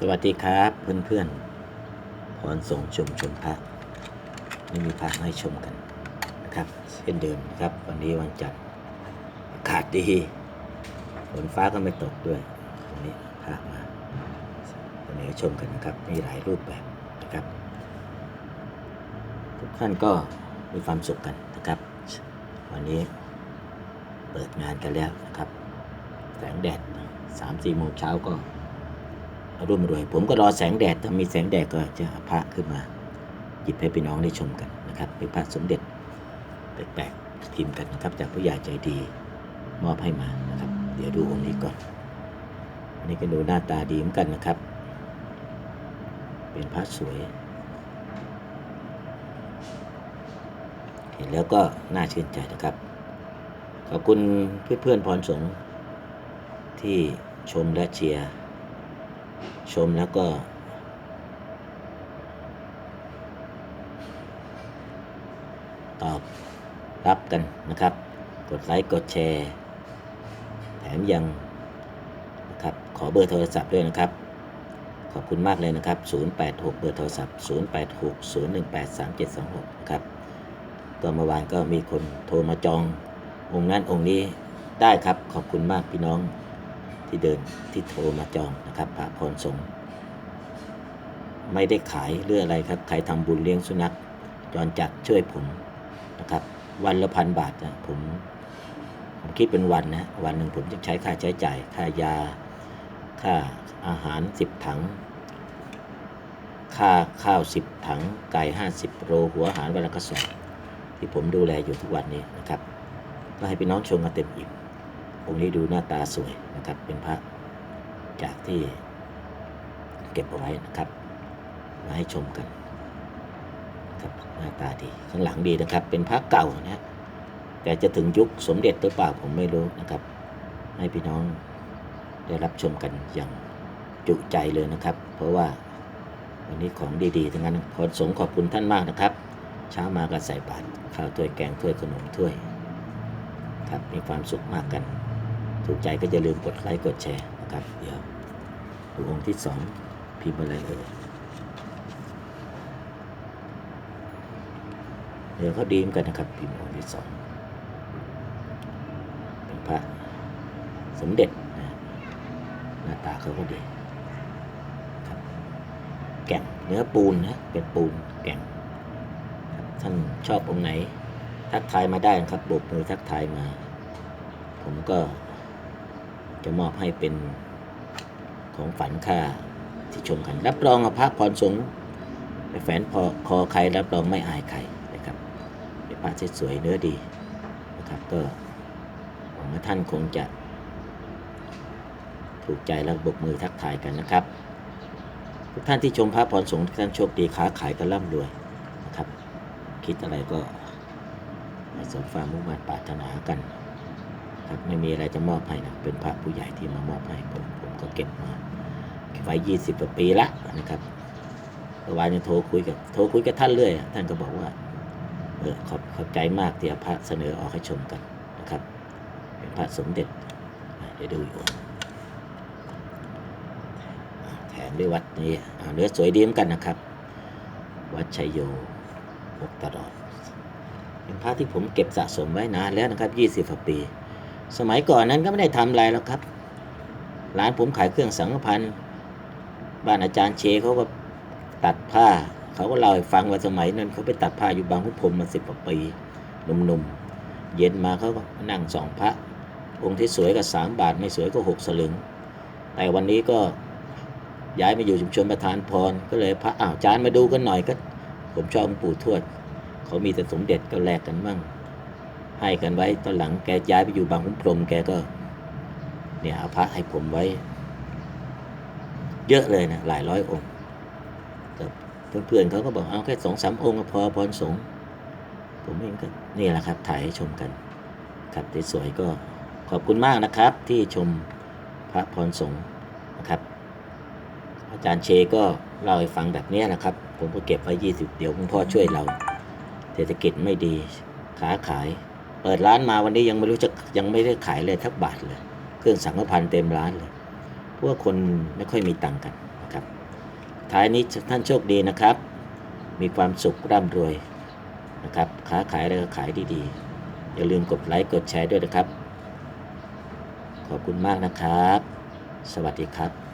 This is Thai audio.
สวัสดีครับเพื่อนๆพรส่งชมชมพระนี่มีพระให้ชมกันนะครับเช่นเดิมครับ วันนี้วันจันทร์อากาศดีฝนฟ้าก็ไม่ตกด้วยวันนี้พระมาเสนอชมกันนะครับมีหลายรูปแบบนะครับ ทุกท่านก็มีความสุขกันนะครับ วันนี้เปิดงานกันแล้วนะครับ แสงแดดสามสี่โมงเช้าก็ รุ่มรวย ผมก็รอแสงแดดถ้ามีแสงแดดก็จะเอาพระขึ้นมาหยิบให้พี่น้องได้ชมกันนะครับเป็นพระสมเด็จแปลกๆพิมพ์กันนะครับ จากผู้ใหญ่ใจดีมอบให้มานะครับ เดี๋ยวดูองค์นี้ก่อนอันนี้ก็ดูหน้าตาดีเหมือนกันนะครับ เป็นพระสวย เห็นแล้วก็น่าชื่นใจนะครับขอบคุณเพื่อนๆพรสงฆ์ที่ชมและเชียร์ ชมแล้วก็ ตอบรับกันนะครับ กดไลค์ กดแชร์ แถมยังนะครับขอเบอร์โทรศัพท์ด้วยนะครับ ขอบคุณมากเลยนะครับ 086 เบอร์โทรศัพท์ 086 018 3726 นะครับ ก็เมื่อวานก็มีคนโทรมาจององค์นั้นองค์นี้ได้ครับ ขอบคุณมากพี่น้อง ที่เดินที่โทรมาจองนะครับพระพรสงฆ์ไม่ได้ขายเรื่องอะไรครับ ใครทำบุญเลี้ยงสุนัขจรจัดช่วยผมนะครับ วันละพันบาทนะผมผมคิดเป็นวันนะวันหนึ่งผมจะใช้ค่าใช้จ่าย ค่ายา ค่าอาหารสิบถัง ค่าข้าวสิบถัง ไก่ห้าสิบโลหัวอาหารวันละกระสอบที่ผมดูแลอยู่ทุกวันนี้นะครับ ก็ให้พี่น้องชมกันเต็มอิ่ม องค์นี้ดูหน้าตาสวยนะครับ เป็นพระจากที่เก็บเอาไว้นะครับ มาให้ชมกันครับหน้าตาดีข้างหลังดีนะครับ เป็นพระเก่านะแต่จะถึงยุคสมเด็จหรือเปล่าผมไม่รู้นะครับ ให้พี่น้องได้รับชมกันอย่างจุใจเลยนะครับ เพราะว่าวันนี้ของดีๆทั้งนั้นขอสงฆ์ขอบคุณท่านมากนะครับ เช้ามาก็ใส่บาตรข้าวถ้วยแกงถ้วยขนมถ้วย ครับมีความสุขมากกัน ถูกใจก็อย่าลืมกดไลค์กดแชร์นะครับ เดี๋ยวดูองค์ที่สองพิมพ์อะไรเอ่ยเดี๋ยวเขาดีมกันนะครับพิมพ์องค์ที่สองเป็นพระสมเด็จนะหน้าตาเขาก็ดีครับแก่งเนื้อปูนนะเป็นปูนแก่งท่านชอบองค์ไหน ทักทายมาได้นะครับบกมือทักทายมา ผมก็ จะมอบให้เป็นของฝันค่าที่ชมกัน รับรองอาพระพรสงฆ์แฝนพอคอใครรับรองไม่อายใครนะครับเป็นพระที่สวยเนื้อดีนะครับก็หวังว่าท่านคงจะ ถูกใจแล้วบกมือทักทายกันนะครับ ทุกท่านที่ชมพระพรสงฆ์ท่านโชคดีค้าขายกันร่ำรวยนะครับ คิดอะไรก็สมความมุ่งมั่นปรารถนากัน ครับไม่มีอะไรจะมอบให้นะเป็นพระผู้ใหญ่ที่มามอบให้ผมผมก็เก็บมาเก็บไว้ยี่สิบกว่าปีละนะครับเมื่อวานยังโทรคุยกับโทรคุยกับท่านเรื่อยท่านก็บอกว่า เออขอบขอบใจมากที่พระเสนอออกให้ชมกันนะครับ เป็นพระสมเด็จเดี๋ยวดูอีกองค์อ่แถมด้วยวัดนี้อ่เนื้อสวยดีเหมือนกันนะครับ วัดชัยโยหกตลอดเป็นพระที่ผมเก็บสะสมไว้นานแล้วนะครับยี่สิบกว่าปี สมัยก่อนนั้นก็ไม่ได้ทำอะไรหรอกครับ ร้านผมขายเครื่องสังฆพันธ์บ้านอาจารย์เชเขาก็ตัดผ้า เขาก็เล่าให้ฟังว่าสมัยนั้นเขาไปตัดผ้าอยู่บางพุพรมมาสิบกว่าปีหนุ่มๆ เย็นมาเขาก็นั่งสองพระ องค์ที่สวยก็สามบาท ไม่สวยก็หกสลึง แต่วันนี้ก็ย้ายมาอยู่ชุมชนประธานพร ก็เลยพระอ้าวอาจารย์มาดูกันหน่อยก็ ผมชอบปู่ทวด เขามีแต่สมเด็จก็แลกกันมั่ง ให้กันไว้ตอนหลังแกย้ายไปอยู่บางขุนพรมแกก็เนี่ยเอาพระให้ผมไว้ เยอะเลยนะหลายร้อยองค์แต่เพื่อนๆเขาก็บอกเอาแค่สองสามองค์พอพรสงผมเองก็นี่แหละครับถ่ายให้ชมกันครับที่สวยก็ขอบคุณมากนะครับ ที่ชมพระพรสงฆ์นะครับ อาจารย์เชก็เล่าให้ฟังแบบนี้นะครับ ผมก็เก็บไว้ยี่สิบเดี๋ยวคุณพ่อช่วยเรา เศรษฐกิจไม่ดีค้าขาย เปิดร้านมาวันนี้ยังไม่รู้จะยังไม่ได้ขายเลยทักบาทเลย เครื่องสังฆพันธ์เต็มร้านเลยพว่าคนไม่ค่อยมีตังค์กันนะครับ ท้ายนี้ท่านโชคดีนะครับ มีความสุขร่ำรวยนะครับค้าขายอะไรก็ขายดีๆ อย่าลืมกดไลค์กดแชร์ด้วยนะครับ ขอบคุณมากนะครับ สวัสดีครับ